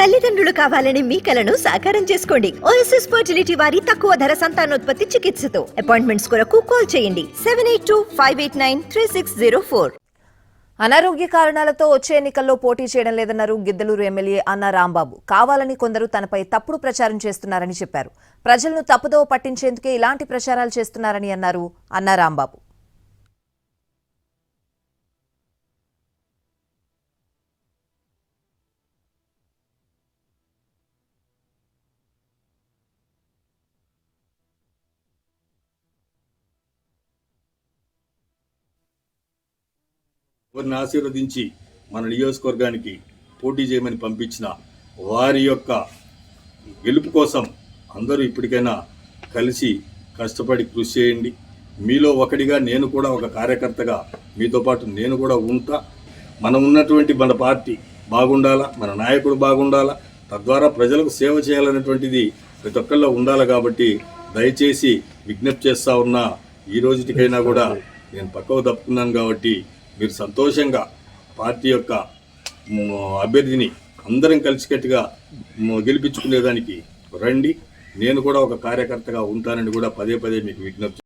తల్లిదండ్రులు కావాలని మీ కలను సాకారం చేసుకోండి. ఓఎస్ఎస్ ఫర్టిలిటీ వారి తక్కువ ధర సంతానోత్పత్తి చికిత్సతో. అపాయింట్మెంట్స్ కొరకు కాల్ చేయండి. Seven eight two five eight nine three six zero four అనారోగ్య కారణాలతో వచ్చే ఎన్నికల్లో పోటీ చేయడం లేదన్నారు గిద్దలూరు ఎమ్మెల్యే అన్న రాంబాబు. కావాలని కొందరు తనపై తప్పుడు ప్రచారం చేస్తున్నారని చెప్పారు. ప్రజలను తప్పుదోవ పట్టించేందుకే ఇలాంటి ప్రచారాలు చేస్తున్నారని అన్నారు అన్న రాంబాబు. వారిని ఆశీర్వదించి మన నియోజకవర్గానికి పోటీ చేయమని పంపించిన వారి యొక్క గెలుపు కోసం అందరూ ఇప్పటికైనా కలిసి కష్టపడి కృషి చేయండి. మీలో ఒకటిగా నేను కూడా ఒక కార్యకర్తగా మీతో పాటు నేను కూడా ఉంటా. మనం ఉన్నటువంటి మన పార్టీ బాగుండాలా మన నాయకుడు బాగుండాలా తద్వారా ప్రజలకు సేవ చేయాలనేటువంటిది ప్రతి ఒక్కళ్ళలో ఉండాలి కాబట్టి దయచేసి విజ్ఞప్తి చేస్తా ఉన్నా ఈ రోజుటికైనా కూడా నేను పక్కకు తప్పుకున్నాను కాబట్టి మీరు సంతోషంగా పార్టీ యొక్క అభ్యర్థిని అందరం కలిసికట్టుగా గెలిపించుకునేదానికి రండి. నేను కూడా ఒక కార్యకర్తగా ఉంటానని కూడా పదే పదే మీకు విజ్ఞప్తి